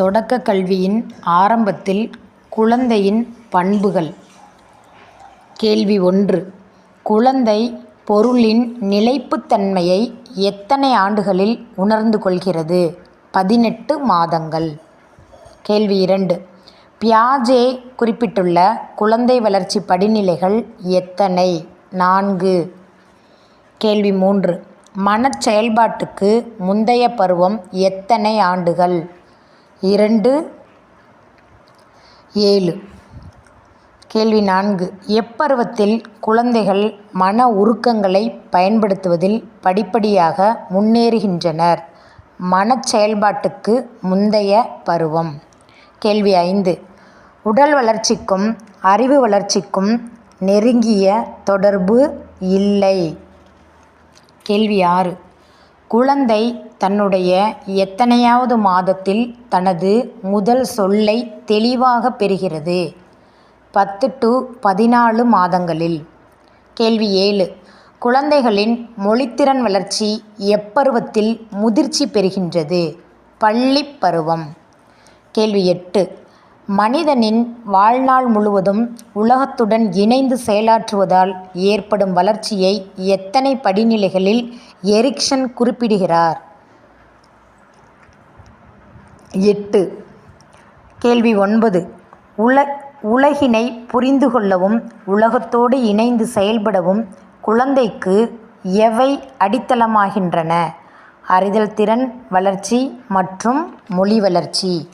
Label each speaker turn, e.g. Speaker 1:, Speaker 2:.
Speaker 1: தொடக்கக் கல்வியின் ஆரம்பத்தில் குழந்தையின் பண்புகள். கேள்வி ஒன்று. குழந்தை பொருளின் நிலைப்புத்தன்மையை எத்தனை ஆண்டுகளில் உணர்ந்து கொள்கிறது? பதினெட்டு மாதங்கள். கேள்வி இரண்டு. பியாஜே குறிப்பிட்டுள்ள குழந்தை வளர்ச்சி படிநிலைகள் எத்தனை? நான்கு. கேள்வி மூன்று. மனச் செயல்பாட்டுக்கு முந்தைய பருவம் எத்தனை ஆண்டுகள்? இரண்டு ஏழு. கேள்வி நான்கு. எப்பருவத்தில் குழந்தைகள் மன உருக்கங்களை பயன்படுத்துவதில் படிப்படியாக முன்னேறுகின்றனர்? மன செயல்பாட்டுக்கு முந்தைய பருவம். கேள்வி ஐந்து. உடல் வளர்ச்சிக்கும் அறிவு வளர்ச்சிக்கும் நெருங்கிய தொடர்பு இல்லை. கேள்வி ஆறு. குழந்தை தன்னுடைய எத்தனையாவது மாதத்தில் தனது முதல் சொல்லை தெளிவாக பெறுகிறது. பத்து டு பதினாலு மாதங்களில். கேள்வி ஏழு. குழந்தைகளின் மொழித்திறன் வளர்ச்சி எப்பருவத்தில் முதிர்ச்சி பெறுகின்றது? பள்ளிப் பருவம் கேள்வி எட்டு. மனிதனின் வாழ்நாள் முழுவதும் உலகத்துடன் இணைந்து செயலாற்றுவதால் ஏற்படும் வளர்ச்சியை எத்தனை படிநிலைகளில் எரிக்சன் குறிப்பிடுகிறார்? எட்டு. கேள்வி ஒன்பது. உல உலகினை புரிந்து கொள்ளவும் உலகத்தோடு இணைந்து செயல்படவும் குழந்தைக்கு எவை அடித்தளமாகின்றன? அறிதல் திறன் வளர்ச்சி மற்றும் மொழி வளர்ச்சி.